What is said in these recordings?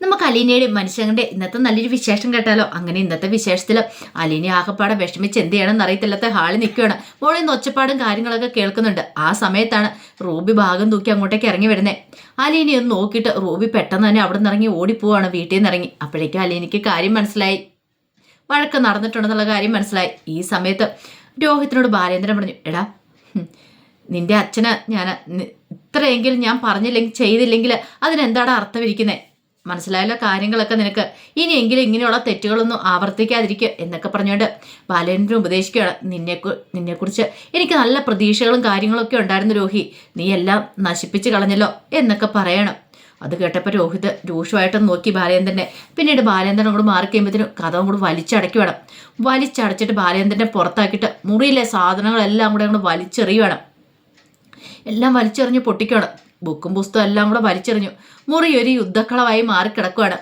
നമുക്ക് അലീനയുടെ മനുഷ്യങ്ങളുടെ ഇന്നത്തെ നല്ലൊരു വിശേഷം കേട്ടാലോ? അങ്ങനെ ഇന്നത്തെ വിശേഷത്തിൽ അലീന ആകപ്പാടെ വിഷമിച്ച് എന്ത് ചെയ്യണമെന്ന് അറിയത്തില്ലാത്ത ഹാളിൽ നിൽക്കുകയാണ്. മോളിൽ നിന്ന് ഒച്ചപ്പാടും കാര്യങ്ങളൊക്കെ കേൾക്കുന്നുണ്ട്. ആ സമയത്താണ് റൂബി ഭാഗം തൂക്കി അങ്ങോട്ടേക്ക് ഇറങ്ങി വരുന്നത് അലീനെ ഒന്ന് നോക്കിയിട്ട് റൂബി പെട്ടെന്ന് തന്നെ അവിടെ നിന്ന് ഇറങ്ങി ഓടിപ്പോവാണ് വീട്ടിൽ നിന്ന് ഇറങ്ങി. അപ്പോഴേക്കും അലീനയ്ക്ക് കാര്യം മനസ്സിലായി. വഴക്ക് നടന്നിട്ടുണ്ടെന്നുള്ള കാര്യം മനസ്സിലായി. ഈ സമയത്ത് രോഹിത്തിനോട് ബാലേന്ദ്രൻ പറഞ്ഞു എടാ നിന്റെ അച്ഛന് ഞാൻ ഇത്രയെങ്കിലും ഞാൻ പറഞ്ഞില്ലെങ്കിൽ ചെയ്തില്ലെങ്കിൽ അതിനെന്താണ് അർത്ഥം ഇരിക്കുന്നത് മനസ്സിലായല്ലോ കാര്യങ്ങളൊക്കെ നിനക്ക്. ഇനിയെങ്കിലും ഇങ്ങനെയുള്ള തെറ്റുകളൊന്നും ആവർത്തിക്കാതിരിക്കുക എന്നൊക്കെ പറഞ്ഞുകൊണ്ട് ബാലേന്ദ്രൻ ഉപദേശിക്കുകയാണ്. നിന്നെ നിന്നെക്കുറിച്ച് എനിക്ക് നല്ല പ്രതീക്ഷകളും കാര്യങ്ങളൊക്കെ ഉണ്ടായിരുന്നു രോഹി. നീ എല്ലാം നശിപ്പിച്ചു കളഞ്ഞല്ലോ എന്നൊക്കെ പറയണം. അത് കേട്ടപ്പോൾ രോഹിത് രൂക്ഷമായിട്ട് നോക്കി ബാലേന്ദ്രനെ പിന്നീട് ബാലേന്ദ്രൻ അങ്ങോട്ട് മാറി കഴിയുമ്പോഴത്തേനും കഥ കൂടെ വലിച്ചടക്കി വേണം. വലിച്ചടച്ചിട്ട് ബാലേന്ദ്രനെ പുറത്താക്കിയിട്ട് മുറിയിലെ സാധനങ്ങളെല്ലാം കൂടെ അങ്ങോട്ട് വലിച്ചെറിയണം എല്ലാം വലിച്ചെറിഞ്ഞ് പൊട്ടിക്കണം ബുക്കും പുസ്തകം എല്ലാം കൂടെ വലിച്ചെറിഞ്ഞു. മുറി ഒരു യുദ്ധക്കളവായി മാറിക്കിടക്കുകയാണ്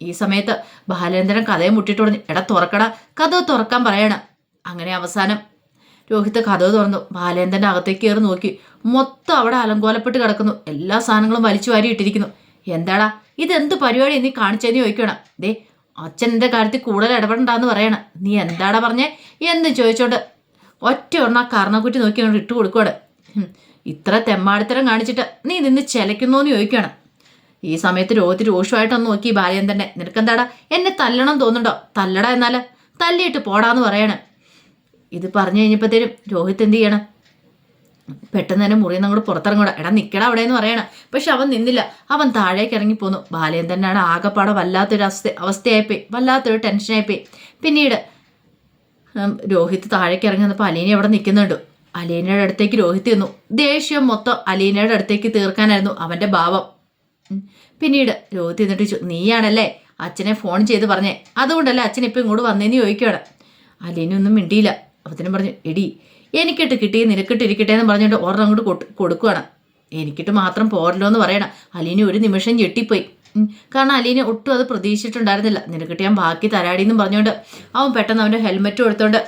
ഈ സമയത്ത് ബാലേന്ദ്രൻ കഥയെ മുട്ടിട്ട് പറഞ്ഞു എടാ തുറക്കടാ കഥ തുറക്കാൻ പറയണം. അങ്ങനെ അവസാനം രോഹിത് കഥ തുറന്നു. ബാലേന്ദ്രന്റെ അകത്തേക്ക് കയറി നോക്കി. മൊത്തം അവിടെ അലങ്കോലപ്പെട്ട് കിടക്കുന്നു. എല്ലാ സാധനങ്ങളും വലിച്ചു വാരി ഇട്ടിരിക്കുന്നു. എന്താടാ ഇതെന്ത് പരിപാടി നീ കാണിച്ചതെന്ന് ചോദിക്കണം ദേ അച്ഛന്റെ കാര്യത്തിൽ കൂടുതൽ ഇടപെടണ്ടെന്ന് പറയണം. നീ എന്താടാ പറഞ്ഞേ? എന്ന് ചോദിച്ചോണ്ട് ഒറ്റ ഒരെണ്ണം ആ കാരണക്കുറ്റി നോക്കി ഇട്ട് കൊടുക്കുവാണ്. ഇത്ര തെമ്മാടിത്തരം കാണിച്ചിട്ട് നീ നിന്ന് ചെലയ്ക്കുന്നു എന്ന് ചോദിക്കുകയാണ് ഈ സമയത്ത് രോഹിത് രോഷമായിട്ടൊന്ന് നോക്കി ബാലേന്ദ്രനെ നിനക്കെന്താടാ? എന്നെ തല്ലണം തോന്നുന്നുണ്ടോ? തല്ലടാ എന്നാൽ തല്ലിയിട്ട് പോടാന്ന് പറയാണ്. ഇത് പറഞ്ഞു കഴിഞ്ഞപ്പോഴത്തേനും രോഹിത് എന്ത് ചെയ്യണം? പെട്ടെന്ന് തന്നെ മുറിയിൽ നിന്ന് അങ്ങോട്ട് പുറത്തിറങ്ങൂടാ എടാ നിൽക്കടാ അവിടെ എന്ന് പറയണം. പക്ഷെ അവൻ നിന്നില്ല. അവൻ താഴേക്ക് ഇറങ്ങി പോന്നു. ബാലേന്ദ്രനാണ് ആകെപ്പാടെ വല്ലാത്തൊരു അവസ്ഥ അവസ്ഥയായിപ്പോയി. വല്ലാത്തൊരു ടെൻഷനായിപ്പോയി പിന്നീട് രോഹിത് താഴേക്ക് ഇറങ്ങി വന്നപ്പോൾ അലീനി അവിടെ നിൽക്കുന്നുണ്ട്. അലീനയുടെ അടുത്തേക്ക് രോഹിത് ചെന്നു. ദേഷ്യം മൊത്തം അലീനയുടെ അടുത്തേക്ക് തീർക്കാനായിരുന്നു അവന്റെ ഭാവം. പിന്നീട് രോഹിത് എന്നിട്ട് നീയാണല്ലേ അച്ഛനെ ഫോൺ ചെയ്ത് പറഞ്ഞേ? അതുകൊണ്ടല്ലേ അച്ഛൻ ഇപ്പം ഇങ്ങോട്ട് വന്നേന്ന് ചോദിക്കുകയാണ് അലീനൊന്നും മിണ്ടിയില്ല. അപ്പത്തിനും പറഞ്ഞു എടി എനിക്കിട്ട് കിട്ടി നിനക്കിട്ട് ഇരിക്കട്ടെ എന്ന് പറഞ്ഞുകൊണ്ട് ഒരെണ്ണം അങ്ങോട്ട് കൊട്ട് കൊടുക്കുകയാണ് എനിക്കിട്ട് മാത്രം പോരല്ലോ എന്ന് പറയണം. അലീന ഒരു നിമിഷം ഞെട്ടിപ്പോയി. കാരണം അലീന ഒട്ടും അത് പ്രതീക്ഷിച്ചിട്ടുണ്ടായിരുന്നില്ല. നിനക്കിട്ട് ഞാൻ ബാക്കി തരാടി എന്നും പറഞ്ഞുകൊണ്ട് അവൻ പെട്ടെന്ന് അവന്റെ ഹെൽമെറ്റ് കൊടുത്തോണ്ട്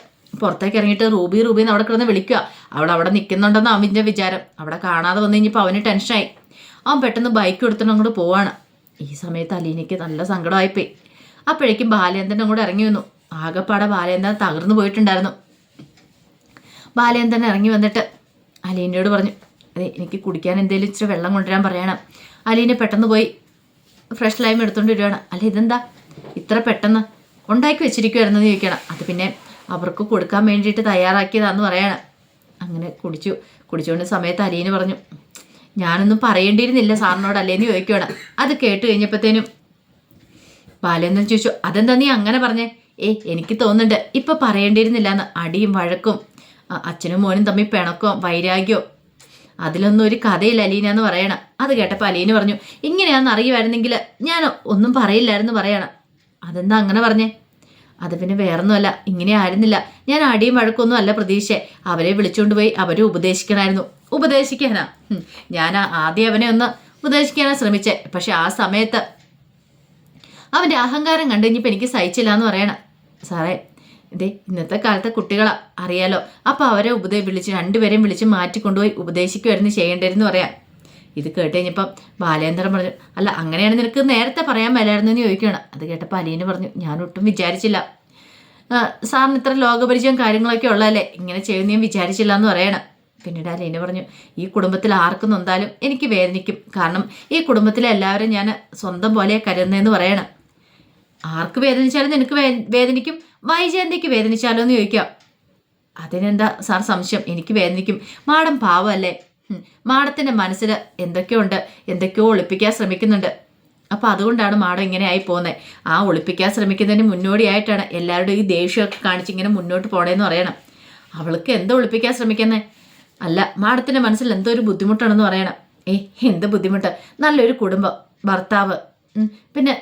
പുറത്തേക്ക് ഇറങ്ങിയിട്ട് റൂബി റൂബി എന്ന് അവിടെ കിടന്ന് വിളിക്കുക അവിടെ അവിടെ നിൽക്കുന്നുണ്ടെന്ന് അവന്റെ വിചാരം. അവിടെ കാണാതെ വന്നു കഴിഞ്ഞപ്പോൾ അവന് ടെൻഷനായി അവൻ പെട്ടെന്ന് ബൈക്ക് എടുത്തിട്ട് അങ്ങോട്ട് പോവാണ്. ഈ സമയത്ത് അലീനയ്ക്ക് നല്ല സങ്കടമായിപ്പോയി. അപ്പോഴേക്കും ബാലേന്ദ്രൻ അങ്ങോട്ട് ഇറങ്ങി വന്നു. ആകെപ്പാടെ ബാലേന്ദ്രൻ തകർന്നു പോയിട്ടുണ്ടായിരുന്നു. ബാലേന്ദ്രൻ ഇറങ്ങി വന്നിട്ട് അലീനയോട് പറഞ്ഞു അതെ എനിക്ക് കുടിക്കാൻ എന്തെങ്കിലും ഇച്ചിരി വെള്ളം കൊണ്ടുവരാൻ പറയണം. അലീന പെട്ടെന്ന് പോയി ഫ്രഷ് ലൈം എടുത്തുകൊണ്ട് വരികയാണ്. അല്ല ഇതെന്താ? ഇത്ര പെട്ടെന്ന് ഉണ്ടാക്കി വെച്ചിരിക്കുമായിരുന്നു ചോദിക്കണം അത് പിന്നെ അവർക്ക് കൊടുക്കാൻ വേണ്ടിയിട്ട് തയ്യാറാക്കിയതാണെന്ന് പറയണം. അങ്ങനെ കുടിച്ചു. കുടിച്ചുകൊണ്ട് സമയത്ത് അലീന പറഞ്ഞു ഞാനൊന്നും പറയേണ്ടിയിരുന്നില്ല സാറിനോട് അല്ലേന്ന് ചോദിക്കുവാണ്. അത് കേട്ട് കഴിഞ്ഞപ്പോഴത്തേനും ബാലേന്ദ്രൻ ചോദിച്ചു അതെന്താ നീ അങ്ങനെ പറഞ്ഞേ? ഏ എനിക്ക് തോന്നുന്നുണ്ട് ഇപ്പൊ പറയേണ്ടിയിരുന്നില്ല എന്ന് അടിയും വഴക്കും അച്ഛനും മോനും തമ്മിൽ പിണക്കവും വൈരാഗ്യോ അതിലൊന്നും ഒരു കഥയില്ല അലീന എന്ന് പറയണം. അത് കേട്ടപ്പോൾ അലീന പറഞ്ഞു ഇങ്ങനെയാണെന്ന് അറിയുമായിരുന്നെങ്കിൽ ഞാൻ ഒന്നും പറയില്ലായിരുന്നു പറയണം. അതെന്താ അങ്ങനെ പറഞ്ഞേ? അത് പിന്നെ വേറൊന്നുമല്ല ഇങ്ങനെ ആയിരുന്നില്ല. ഞാൻ അടിയും വഴക്കൊന്നും അല്ല പ്രതീക്ഷ. അവരെ വിളിച്ചുകൊണ്ട് പോയി അവരെ ഉപദേശിക്കണമായിരുന്നു ഉപദേശിക്കാനാ? ഞാൻ ആദ്യം അവനെ ഒന്ന് ഉപദേശിക്കാനാ ശ്രമിച്ചേ. പക്ഷെ ആ സമയത്ത് അവന്റെ അഹങ്കാരം കണ്ടു കഴിഞ്ഞപ്പോൾ എനിക്ക് സഹിച്ചില്ല എന്ന് പറയണം. സാറേ ഇതേ ഇന്നത്തെ കാലത്തെ കുട്ടികളാ അറിയാലോ. അപ്പോൾ അവരെ ഉപദേ വിളിച്ച് രണ്ടുപേരെയും വിളിച്ച് മാറ്റിക്കൊണ്ടുപോയി ഉപദേശിക്കുമായിരുന്നു ചെയ്യേണ്ടതെന്ന് പറയാം. ഇത് കേട്ട് കഴിഞ്ഞപ്പം ബാലേന്ദ്രൻ പറഞ്ഞു അല്ല അങ്ങനെയാണ് നിനക്ക് നേരത്തെ പറയാൻ മേലായിരുന്നു എന്ന് ചോദിക്കുകയാണ്. അത് കേട്ടപ്പോൾ അലീന പറഞ്ഞു ഞാൻ ഒട്ടും വിചാരിച്ചില്ല സാറിന് ഇത്ര ലോകപരിചയം കാര്യങ്ങളൊക്കെ ഉള്ളതല്ലേ? ഇങ്ങനെ ചെയ്യുന്ന ഞാൻ വിചാരിച്ചില്ല എന്ന് പറയണം. പിന്നീട് അലീന പറഞ്ഞു ഈ കുടുംബത്തിൽ ആർക്കും നൊന്താലും എനിക്ക് വേദനിക്കും. കാരണം ഈ കുടുംബത്തിലെ എല്ലാവരും ഞാൻ സ്വന്തം പോലെ കരുതുന്നതെന്ന് പറയണം. ആർക്ക് വേദനിച്ചാലും നിനക്ക് വേദനിക്കും. വൈജയന്തിക്ക് വേദനിച്ചാലോ എന്ന് ചോദിക്കാം. അതിനെന്താ സാർ സംശയം? എനിക്ക് വേദനിക്കും. മാഡം പാവമല്ലേ? മാഡത്തിന്റെ മനസ്സിൽ എന്തൊക്കെയുണ്ട്? എന്തൊക്കെയോ ഒളിപ്പിക്കാൻ ശ്രമിക്കുന്നുണ്ട്. അപ്പോൾ അതുകൊണ്ടാണ് മാഡം ഇങ്ങനെ ആയി പോകുന്നത് ആ ഒളിപ്പിക്കാൻ ശ്രമിക്കുന്നതിന് മുന്നോടിയായിട്ടാണ് എല്ലാവരുടെയും ഈ ദേഷ്യമൊക്കെ കാണിച്ച് ഇങ്ങനെ മുന്നോട്ട് പോണേന്ന് പറയണം. അവൾക്ക് എന്തോ ഒളിപ്പിക്കാൻ ശ്രമിക്കുന്നത് അല്ല മാഡത്തിന്റെ മനസ്സിൽ എന്തോ ഒരു ബുദ്ധിമുട്ടാണെന്ന് പറയണം. ഏ എന്ത് ബുദ്ധിമുട്ട്? നല്ലൊരു കുടുംബം ഭർത്താവ് പിന്നെ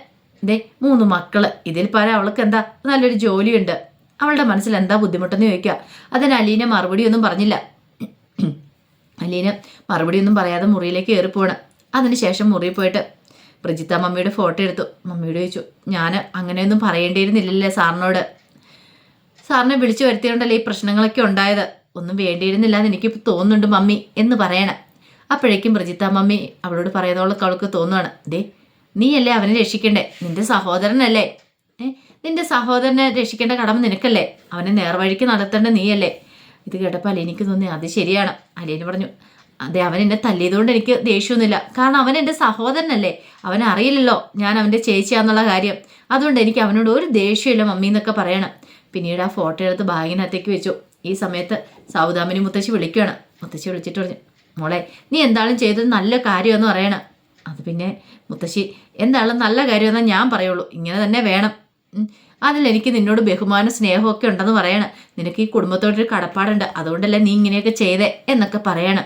ദേ മൂന്ന് മക്കൾ. ഇതിൽ പല അവൾക്ക് എന്താ? നല്ലൊരു ജോലിയുണ്ട്. അവളുടെ മനസ്സിൽ എന്താ ബുദ്ധിമുട്ടെന്ന് ചോദിക്കുക. അതിന് അലീന മറുപടിയൊന്നും പറഞ്ഞില്ല. അലീന മറുപടിയൊന്നും പറയാതെ മുറിയിലേക്ക് കയറി പോവാണ് അതിനുശേഷം മുറിയിൽ പോയിട്ട് പ്രജിത്ത മമ്മിയുടെ ഫോട്ടോ എടുത്തു. മമ്മിയോട് ചോദിച്ചു ഞാൻ അങ്ങനെയൊന്നും പറയേണ്ടിയിരുന്നില്ലല്ലേ സാറിനോട്? സാറിനെ വിളിച്ചു വരുത്തിയോണ്ടല്ലേ ഈ പ്രശ്നങ്ങളൊക്കെ ഉണ്ടായത്. ഒന്നും വേണ്ടിയിരുന്നില്ല എന്ന് എനിക്ക് തോന്നുന്നുണ്ട് മമ്മി എന്ന് പറയണം. അപ്പോഴേക്കും പ്രജിത്ത മമ്മി അവളോട് പറയുന്നവൾക്ക് അവൾക്ക് തോന്നുവാണ്. ദേ നീയല്ലേ അവനെ രക്ഷിക്കണ്ടേ? നിന്റെ സഹോദരനല്ലേ? നിന്റെ സഹോദരനെ രക്ഷിക്കേണ്ട കടമ നിനക്കല്ലേ? അവനെ നേർവഴിക്ക് നടത്തേണ്ട നീയല്ലേ? ഇത് കേട്ടപ്പോൾ അലീനിക്ക് തോന്നി അത് ശരിയാണ്. അലീന് പറഞ്ഞു അതെ അവൻ എന്നെ തല്ലിയതുകൊണ്ട് എനിക്ക് ദേഷ്യമൊന്നുമില്ല. കാരണം അവൻ എന്റെ സഹോദരനല്ലേ. അവൻ അറിയില്ലല്ലോ ഞാൻ അവന്റെ ചേച്ചിയാന്നുള്ള കാര്യം. അതുകൊണ്ട് എനിക്ക് അവനോട് ഒരു ദേഷ്യമില്ല മമ്മി എന്നൊക്കെ പറയണം. പിന്നീട് ആ ഫോട്ടോ എടുത്ത് ബാഗിനകത്തേക്ക് വെച്ചു. ഈ സമയത്ത് സൗദാമിനി മുത്തശ്ശി വിളിക്കുകയാണ്. മുത്തശ്ശി വിളിച്ചിട്ട് പറഞ്ഞു മോളെ നീ എന്താളും ചെയ്തത് നല്ല കാര്യമെന്ന് പറയണം. അത് പിന്നെ മുത്തശ്ശി എന്താളും നല്ല കാര്യമെന്നാൽ ഞാൻ പറയുള്ളൂ. ഇങ്ങനെ തന്നെ വേണം. അതിലെനിക്ക് നിന്നോട് ബഹുമാന സ്നേഹമൊക്കെ ഉണ്ടെന്ന് പറയണം. നിനക്ക് ഈ കുടുംബത്തോടൊരു കടപ്പാടുണ്ട്. അതുകൊണ്ടല്ലേ നീ ഇങ്ങനെയൊക്കെ ചെയ്തേ എന്നൊക്കെ പറയണം.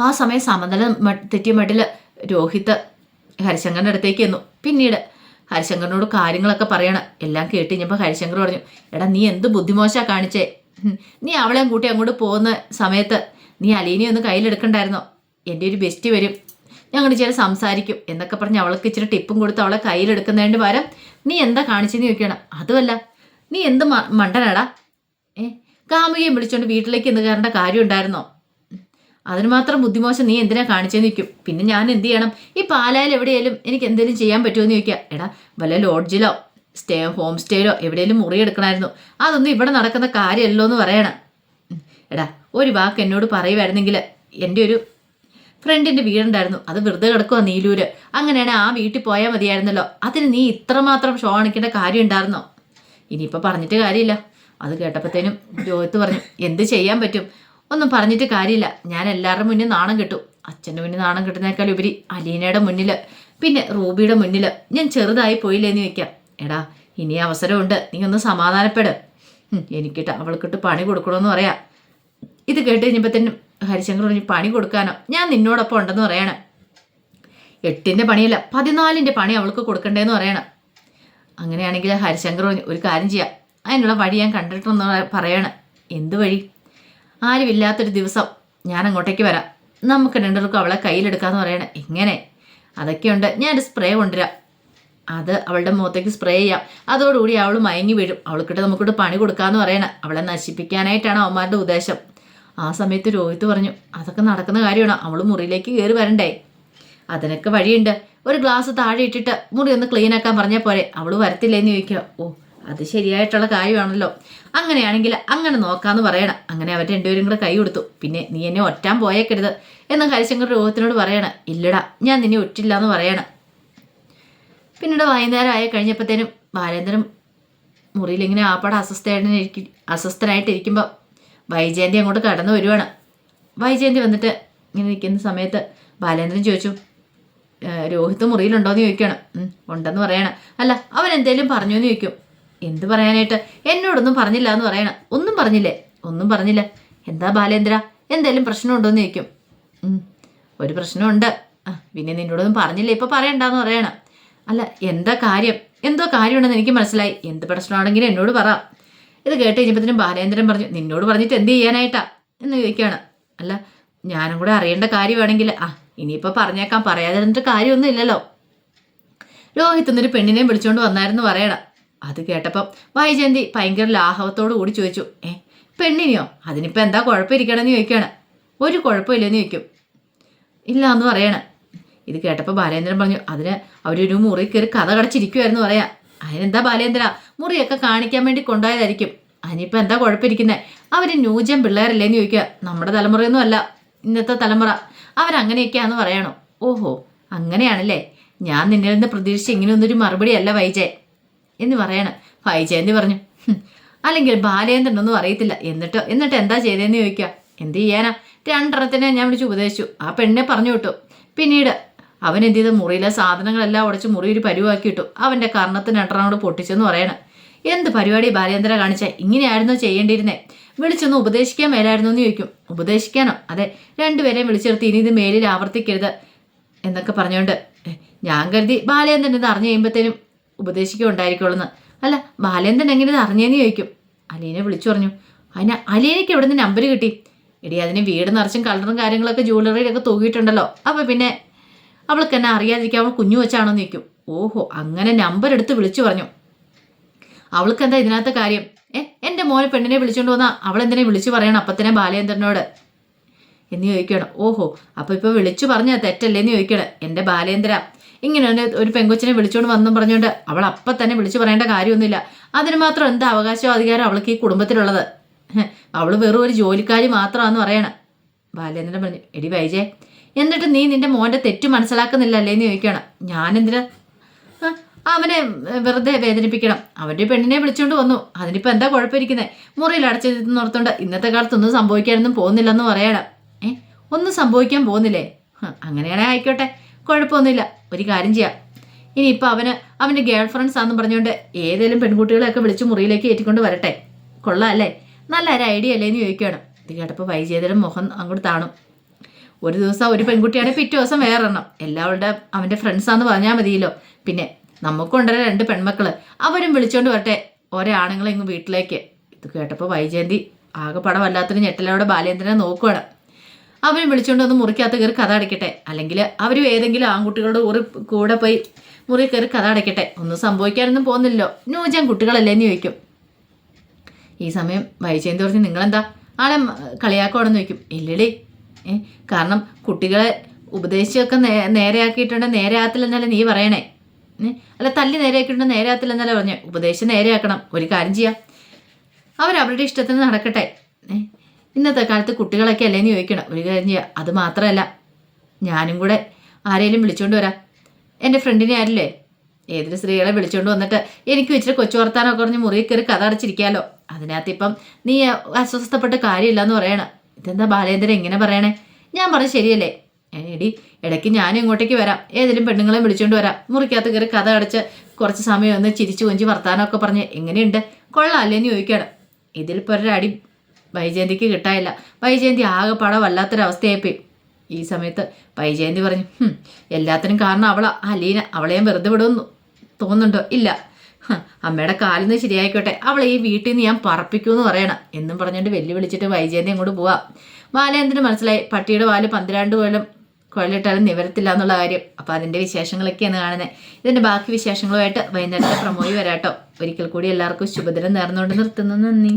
ആ സമയം സമനില തെറ്റിയ മട്ടിൽ രോഹിത് ഹരിശങ്കറിന്റെ അടുത്തേക്ക് എന്നു പിന്നീട് ഹരിശങ്കറിനോട് കാര്യങ്ങളൊക്കെ പറയണം. എല്ലാം കേട്ട് കഴിഞ്ഞപ്പോൾ ഹരിശങ്കർ പറഞ്ഞു എടാ നീ എന്ത് ബുദ്ധിമോശാ കാണിച്ചേ? നീ അവളെയും കൂട്ടി അങ്ങോട്ട് പോകുന്ന സമയത്ത് നീ അലീനെ ഒന്ന് കയ്യിലെടുക്കണ്ടായിരുന്നോ? എന്റെ ഒരു ബെസ്റ്റ് വരും. ഞങ്ങൾ ചില സംസാരിക്കും എന്നൊക്കെ പറഞ്ഞ് അവൾക്ക് ഇച്ചിരി ടിപ്പും കൊടുത്ത് അവളെ കയ്യിലെടുക്കുന്നതിന്റെ പകരം നീ എന്താ കാണിച്ചെന്ന് ചോദിക്കണം അതുമല്ല നീ എന്ത് മണ്ടനാടാ? ഏ കാമുകയും വിളിച്ചോണ്ട് വീട്ടിലേക്ക് എന്ന് കയറേണ്ട കാര്യം ഉണ്ടായിരുന്നോ? അതിന് മാത്രം ബുദ്ധിമോശം നീ എന്തിനാ കാണിച്ചെന്ന് വയ്ക്കും പിന്നെ ഞാൻ എന്ത് ചെയ്യണം? ഈ പാലായിൽ എവിടെയാലും എനിക്ക് എന്തെങ്കിലും ചെയ്യാൻ പറ്റുമെന്ന് ചോദിക്കുക. എടാ വല്ല ലോഡ്ജിലോ സ്റ്റേ ഹോം സ്റ്റേയിലോ എവിടെയെങ്കിലും മുറി എടുക്കണമായിരുന്നു. അതൊന്നും ഇവിടെ നടക്കുന്ന കാര്യമല്ലോ എന്ന് പറയണം. എടാ ഒരു വാക്ക് എന്നോട് പറയുമായിരുന്നെങ്കിൽ എന്റെ ഒരു ഫ്രണ്ടിന്റെ വീടുണ്ടായിരുന്നു. അത് വെറുതെ കിടക്കുക നീലൂര്. അങ്ങനെയാണ് ആ വീട്ടിൽ പോയാൽ മതിയായിരുന്നല്ലോ. അതിന് നീ ഇത്രമാത്രം ഷോ കാണിക്കേണ്ട കാര്യം ഉണ്ടായിരുന്നോ ഇനിയിപ്പോൾ പറഞ്ഞിട്ട് കാര്യമില്ല. അത് കേട്ടപ്പോഴത്തേനും രോഹിത്ത് പറഞ്ഞു എന്ത് ചെയ്യാൻ പറ്റും? ഒന്നും പറഞ്ഞിട്ട് കാര്യമില്ല. ഞാൻ എല്ലാവരുടെ മുന്നിൽ നാണം കിട്ടു. അച്ഛന്റെ മുന്നിൽ നാണം കിട്ടുന്നേക്കാൾ ഉപരി അലീനയുടെ മുന്നിൽ പിന്നെ റൂബിയുടെ മുന്നിൽ ഞാൻ ചെറുതായി പോയില്ലേന്ന് ചോദിക്കാം. എടാ ഇനി അവസരമുണ്ട്. നീ ഒന്ന് സമാധാനപ്പെട്. എനിക്കിട്ട് അവൾക്കിട്ട് പണി കൊടുക്കണമെന്ന് പറയാം. ഇത് കേട്ട് കഴിഞ്ഞപ്പോഴത്തേനും ഹരിശങ്കർ പറഞ്ഞു പണി കൊടുക്കാനോ? ഞാൻ നിന്നോടൊപ്പം ഉണ്ടെന്ന് പറയണം. എട്ടിന്റെ പണിയല്ല പതിനാലിന്റെ പണി അവൾക്ക് കൊടുക്കണ്ടേന്ന് പറയണം. അങ്ങനെയാണെങ്കിൽ ഹരിശങ്കർ പറഞ്ഞു ഒരു കാര്യം ചെയ്യാം അതിനുള്ള വഴി ഞാൻ കണ്ടിട്ടെന്ന് പറയണം. എന്ത് വഴി? ആരുമില്ലാത്തൊരു ദിവസം ഞാൻ അങ്ങോട്ടേക്ക് വരാം. നമുക്ക് രണ്ടുപേർക്കും അവളെ കയ്യിലെടുക്കാന്ന് പറയണം. എങ്ങനെ? അതൊക്കെയുണ്ട് ഞാനൊരു സ്പ്രേ കൊണ്ടുവരാം. അത് അവളുടെ മുഖത്തേക്ക് സ്പ്രേ ചെയ്യാം. അതോടുകൂടി അവൾ മയങ്ങി വീഴും. അവൾക്കിട്ട് നമുക്കിട്ട് പണി കൊടുക്കാമെന്ന് പറയണം. അവളെ നശിപ്പിക്കാനായിട്ടാണ് അവന്മാരുടെ ഉദ്ദേശം. ആ സമയത്ത് രോഹിത് പറഞ്ഞു അതൊക്കെ നടക്കുന്ന കാര്യമാണ്. അവൾ മുറിയിലേക്ക് കയറി വരണ്ടേ? അതിനൊക്കെ വഴിയുണ്ട്. ഒരു ഗ്ലാസ് താഴെ ഇട്ടിട്ട് മുറി ഒന്ന് ക്ലീൻ ആക്കാൻ പറഞ്ഞാൽ പോരെ. അവൾ വരത്തില്ലേന്ന് ചോദിക്കുക. ഓ അത് ശരിയായിട്ടുള്ള കാര്യമാണല്ലോ. അങ്ങനെയാണെങ്കിൽ അങ്ങനെ നോക്കാന്ന് പറയണം. അങ്ങനെ അവർ രണ്ടുപേരും കൂടെ കൈ കൊടുത്തു. പിന്നെ നീ എന്നെ ഒറ്റാൻ പോയേക്കരുത്. എന്ന് ഹരിശങ്കർ രോഹത്തിനോട് പറയണം ഇല്ലടാ ഞാൻ നിന്നെ ഒറ്റില്ല എന്ന് പറയണം. പിന്നീട് വൈകുന്നേരം ആയി കഴിഞ്ഞപ്പോഴത്തേനും ബാലേന്ദ്രൻ മുറിയിൽ ഇങ്ങനെ ആപ്പാടെ അസ്വസ്ഥയായിട്ട് അസ്വസ്ഥനായിട്ടിരിക്കുമ്പോൾ വൈജയന്തി അങ്ങോട്ട് കടന്നു വരുവാണ്. വൈജയന്തി വന്നിട്ട് ഇങ്ങനെ നിൽക്കുന്ന സമയത്ത് ബാലേന്ദ്രൻ ചോദിച്ചു രോഹിത്ത് മുറിയിലുണ്ടോ എന്ന് ചോദിക്കണം "ഉം, ഉണ്ടെന്ന് പറയണം. അല്ല അവൻ എന്തേലും പറഞ്ഞു എന്ന് ചോദിക്കും. എന്ത് പറയാനായിട്ട്? എന്നോടൊന്നും പറഞ്ഞില്ല എന്ന് പറയണം. ഒന്നും പറഞ്ഞില്ലേ? ഒന്നും പറഞ്ഞില്ല. എന്താ ബാലേന്ദ്ര? എന്തേലും പ്രശ്നമുണ്ടോ എന്ന് ചോദിക്കും. ഒരു പ്രശ്നമുണ്ട്. പിന്നെ നിന്നോടൊന്നും പറഞ്ഞില്ല? ഇപ്പൊ പറയണ്ടെന്ന് പറയണം. അല്ല എന്താ കാര്യം? എന്തോ കാര്യമുണ്ടെന്ന് എനിക്ക് മനസ്സിലായി. എന്ത് പ്രശ്നമാണെങ്കിലും എന്നോട് പറ. ഇത് കേട്ട് കഴിഞ്ഞപ്പോഴത്തേനും ബാലേന്ദ്രൻ പറഞ്ഞു നിന്നോട് പറഞ്ഞിട്ട് എന്ത് ചെയ്യാനായിട്ടാ? എന്ന് ചോദിക്കുകയാണ്. അല്ല ഞാനും കൂടെ അറിയേണ്ട കാര്യമാണെങ്കിൽ ആ ഇനിയിപ്പോൾ പറഞ്ഞേക്കാം പറയാതിരുന്നിട്ട് കാര്യമൊന്നും ഇല്ലല്ലോ. രോഹിത് എന്നൊരു പെണ്ണിനെയും വിളിച്ചുകൊണ്ട് വന്നായിരുന്നു പറയണം. അത് കേട്ടപ്പം വൈജയന്തി ഭയങ്കര ലാഘവത്തോടു കൂടി ചോദിച്ചു ഏ പെണ്ണിനെയോ? അതിനിപ്പോൾ എന്താ കുഴപ്പമിരിക്കണമെന്ന് ചോദിക്കുകയാണ്. ഒരു കുഴപ്പമില്ലെന്ന് ചോദിക്കും. ഇല്ല എന്ന് പറയണം. ഇത് കേട്ടപ്പോൾ ബാലേന്ദ്രൻ പറഞ്ഞു അതിന് അവരൊരു മുറി കയറി കഥ കടച്ചിരിക്കുമായിരുന്നു പറയാം. അതിനെന്താ ബാലേന്ദ്ര? മുറിയൊക്കെ കാണിക്കാൻ വേണ്ടി കൊണ്ടുപോയതായിരിക്കും. അതിനിപ്പോൾ എന്താ കുഴപ്പമിരിക്കുന്നത് അവർ ന്യൂജൻ പിള്ളേരല്ലേന്ന് ചോദിക്കുക നമ്മുടെ തലമുറയൊന്നും അല്ല ഇന്നത്തെ തലമുറ. അവരങ്ങനെയൊക്കെയാന്ന് പറയണോ. ഓഹോ അങ്ങനെയാണല്ലേ? ഞാൻ നിന്നിൽ നിന്ന് പ്രതീക്ഷിച്ച് ഇങ്ങനെയൊന്നൊരു മറുപടി അല്ല വൈജയ് എന്ന് പറയണം. വൈജയന്തി പറഞ്ഞു. അല്ലെങ്കിൽ ബാലേന്ദ്രൻ ഒന്നും അറിയത്തില്ല. എന്നിട്ട് എന്നിട്ട് എന്താ ചെയ്തതെന്ന് ചോദിക്കുക എന്ത് ചെയ്യാനാ? രണ്ടെണ്ണത്തിനെ ഞാൻ വിളിച്ച് ഉപദേശിച്ചു. ആ പെണ്ണിനെ പറഞ്ഞു വിട്ടു. പിന്നീട് അവൻ എന്ത് ചെയ്ത് മുറിയിലെ സാധനങ്ങളെല്ലാം ഉടച്ച് മുറി ഒരു പരിവാക്കി ഇട്ടു. അവന്റെ കർണത്തിന് രണ്ടെണ്ണം കൂടെ പൊട്ടിച്ചെന്ന് പറയണം. എന്ത് പരിപാടി ബാലേന്ദ്ര കാണിച്ച? ഇങ്ങനെയായിരുന്നു ചെയ്യേണ്ടിയിരുന്നേ. വിളിച്ചൊന്ന് ഉപദേശിക്കാൻ മേലായിരുന്നു എന്ന് ചോദിക്കും. ഉപദേശിക്കാനോ? അതെ. രണ്ടുപേരെയും വിളിച്ചെടുത്ത് ഇനി ഇത് മേലിൽ ആവർത്തിക്കരുത് എന്നൊക്കെ പറഞ്ഞുകൊണ്ട് ഞാൻ കരുതി ബാലേന്ദ്രൻ ഇത് അറിഞ്ഞു കഴിയുമ്പോഴത്തേനും ഉപദേശിക്കുണ്ടായിരിക്കുള്ളൂന്ന് അല്ല ബാലേന്ദ്രൻ എങ്ങനെ ഇത് അറിഞ്ഞേന്ന് ചോദിക്കും. അലീനെ വിളിച്ചു പറഞ്ഞു. അതിന് അലീനയ്ക്ക് എവിടെ നിന്ന് നമ്പർ കിട്ടി? എടി അതിന് വീട് നിറച്ചും കളറും കാര്യങ്ങളൊക്കെ ജ്വല്ലറിയിലൊക്കെ തൂക്കിയിട്ടുണ്ടല്ലോ അപ്പോൾ പിന്നെ അവൾക്ക് എന്നെ അറിയാതിരിക്കാൻ അവൾ കുഞ്ഞു വെച്ചാണോ നിൽക്കും ഓഹോ അങ്ങനെ നമ്പർ എടുത്ത് വിളിച്ചു പറഞ്ഞു. അവൾക്ക് എന്താ ഇതിനകത്ത് കാര്യം? ഏ എന്റെ മോനെ പെണ്ണിനെ വിളിച്ചുകൊണ്ട് വന്നാൽ അവൾ എന്തിനെ വിളിച്ചു പറയണം അപ്പത്തന്നെ ബാലേന്ദ്രനോട്? എന്ന് ചോദിക്കണം ഓഹോ അപ്പോൾ ഇപ്പോൾ വിളിച്ചു പറഞ്ഞ തെറ്റല്ലേന്ന് ചോദിക്കണം എന്റെ ബാലേന്ദ്ര ഇങ്ങനെ ഒരു- പെങ്കൊച്ചിനെ വിളിച്ചുകൊണ്ട് വന്നും പറഞ്ഞുകൊണ്ട് അവൾ അപ്പം തന്നെ വിളിച്ചു പറയേണ്ട കാര്യമൊന്നുമില്ല. അതിന് മാത്രം എന്താ അവകാശമോ അധികാരം അവൾക്ക് ഈ കുടുംബത്തിലുള്ളത്? അവൾ വെറും ഒരു ജോലിക്കാരി മാത്രമാണെന്ന് പറയണം. ബാലേന്ദ്രൻ പറഞ്ഞു എടി വൈജേ എന്നിട്ട് നീ നിന്റെ മോന്റെ തെറ്റ് മനസ്സിലാക്കുന്നില്ലല്ലേ എന്ന് ചോദിക്കണം ഞാനെന്തിനാ? അവനെ വെറുതെ വേദനിപ്പിക്കണം. അവന്റെ പെണ്ണിനെ വിളിച്ചുകൊണ്ട് വന്നു. അതിനിപ്പോ എന്താ കുഴപ്പമിരിക്കുന്നത് മുറിയിൽ അടച്ചിരുന്ന് ഓർത്തോണ്ട് ഇന്നത്തെ കാലത്ത് ഒന്നും സംഭവിക്കാനൊന്നും പോകുന്നില്ലെന്ന് പറയണം. ഏ ഒന്നും സംഭവിക്കാൻ പോകുന്നില്ലേ? അങ്ങനെയാണെ ആയിക്കോട്ടെ. കുഴപ്പമൊന്നുമില്ല. ഒരു കാര്യം ചെയ്യാം. ഇനിയിപ്പോൾ അവന് അവന്റെ ഗേൾ ഫ്രണ്ട്സ് ആണെന്ന് പറഞ്ഞുകൊണ്ട് ഏതെങ്കിലും പെൺകുട്ടികളെയൊക്കെ വിളിച്ച് മുറിയിലേക്ക് ഏറ്റിക്കൊണ്ട് വരട്ടെ. കൊള്ളാം അല്ലേ? നല്ല ഒരു ഐഡിയ അല്ലേ എന്ന് ചോദിക്കുകയാണ്. ഇത് കേട്ടപ്പോൾ വൈചേതരം മുഖം അങ്ങോട്ട് താണു. ഒരു ദിവസം ഒരു പെൺകുട്ടിയാണെങ്കിൽ പിറ്റേ ദിവസം വേറെ എണ്ണം എല്ലാവരുടെ അവന്റെ ഫ്രണ്ട്സാന്ന് പറഞ്ഞാൽ മതിയല്ലോ. പിന്നെ നമുക്കുണ്ടല്ലോ രണ്ട് പെൺമക്കൾ. അവരും വിളിച്ചോണ്ട് വരട്ടെ. ഓരോ ആണുങ്ങളെ ഇങ്ങ് വീട്ടിലേക്ക്. ഇത് കേട്ടപ്പോൾ വൈജയന്തി ആകെ പടം വല്ലാത്തൊരു ഞെട്ടലോടെ ബാലേന്ദ്രനെ നോക്കുവാണ്. അവരും വിളിച്ചോണ്ട് ഒന്ന് മുറിക്കകത്ത് കയറി കഥ അടയ്ക്കട്ടെ അല്ലെങ്കിൽ അവരും ഏതെങ്കിലും ആൺകുട്ടികളുടെ ഊറി കൂടെ പോയി മുറി കയറി കഥ അടയ്ക്കട്ടെ ഒന്നും സംഭവിക്കാനൊന്നും പോകുന്നില്ലല്ലോ. ന്യൂജൻ കുട്ടികളല്ലേ എന്ന് ചോദിക്കും. ഈ സമയം വൈജയന്തി പറഞ്ഞ് നിങ്ങളെന്താ? ആളെ കളിയാക്കുവാണെന്ന് ചോദിക്കും. ഇല്ലടി കാരണം കുട്ടികളെ ഉപദേശിച്ചൊക്കെ നേ നേരെയാക്കിയിട്ടുണ്ടെങ്കിൽ നേരെയാകത്തില്ലെന്നല്ല നീ പറയണേ? അല്ല തല്ലി നേരെയാക്കിയിട്ടുണ്ട് നേരെയാകത്തില്ലെന്നല്ല പറഞ്ഞേ? ഉപദേശം നേരെയാക്കണം ഒരു കാര്യം ചെയ്യാം. അവരവരുടെ ഇഷ്ടത്തിന് നടക്കട്ടെ. ഇന്നത്തെ കാലത്ത് കുട്ടികളൊക്കെ അല്ലേന്ന് ചോദിക്കണം. ഒരു കാര്യം ചെയ്യാം. അത് മാത്രമല്ല ഞാനും കൂടെ ആരെയും വിളിച്ചുകൊണ്ട് വരാം. എന്റെ ഫ്രണ്ടിനെ ആരില്ലേ? ഏതൊരു സ്ത്രീകളെ വിളിച്ചുകൊണ്ട് വന്നിട്ട് എനിക്ക് വെച്ചിട്ട് കൊച്ചു വർത്താനൊക്കെ പറഞ്ഞ് മുറിയിൽ കയറി കഥ അടച്ചിരിക്കാമല്ലോ അതിനകത്ത് ഇപ്പം നീ അസ്വസ്ഥപ്പെട്ട കാര്യമില്ല എന്ന് പറയണം. ഇതെന്താ ബാലേന്ദ്രൻ ഇങ്ങനെ പറയണേ? ഞാൻ പറഞ്ഞ ശരിയല്ലേ? എടി ഇടയ്ക്ക് ഞാനും ഇങ്ങോട്ടേക്ക് വരാം. ഏതെങ്കിലും പെണ്ണുങ്ങളെ വിളിച്ചുകൊണ്ട് വരാം. മുറിക്കകത്ത് കയറി കഥ അടച്ച് കുറച്ച് സമയം ഒന്ന് ചിരിച്ചു കൊഞ്ചി വർത്താനമൊക്കെ പറഞ്ഞ് എങ്ങനെയുണ്ട്? കൊള്ളാല്ലേന്ന് ചോദിക്കണം. ഇതിലിപ്പോൾ ഒരടി വൈജയന്തിക്ക് കിട്ടാനില്ല. വൈജയന്തി ആകെപ്പാടെ വല്ലാത്തൊരവസ്ഥയായിപ്പോയി. ഈ സമയത്ത് വൈജയന്തി പറഞ്ഞു "ഹും, എല്ലാത്തിനും കാരണം അവളാ. അലീന അവളെയും വെറുതെ വിടുമെന്ന് തോന്നുന്നുണ്ടോ? ഇല്ല. അമ്മയുടെ കാലിന്ന് ശരിയായിക്കോട്ടെ. അവളെ ഈ വീട്ടിൽ നിന്ന് ഞാൻ പറപ്പിക്കൂന്ന് പറയണം. എന്നും പറഞ്ഞുകൊണ്ട് വെല്ലുവിളിച്ചിട്ട് വൈജയന്തി അങ്ങോട്ട് പോവാം. ബാലേന്ദ്രന് മനസ്സിലായി? പട്ടിയുടെ വാൽ പന്ത്രണ്ട് കൊല്ലം കൊള്ളിട്ടാലും നിവരത്തില്ല എന്നുള്ള കാര്യം. അപ്പോൾ അതിന്റെ വിശേഷങ്ങളൊക്കെയാണ് കാണുന്നത് ഇതിന്റെ ബാക്കി വിശേഷങ്ങളുമായിട്ട് വൈകുന്നേരത്തെ പ്രമോയി വരാട്ടോ. ഒരിക്കൽ കൂടി എല്ലാവർക്കും ശുഭദിനം നേർന്നുകൊണ്ട് നിർത്തുന്നു. നന്ദി.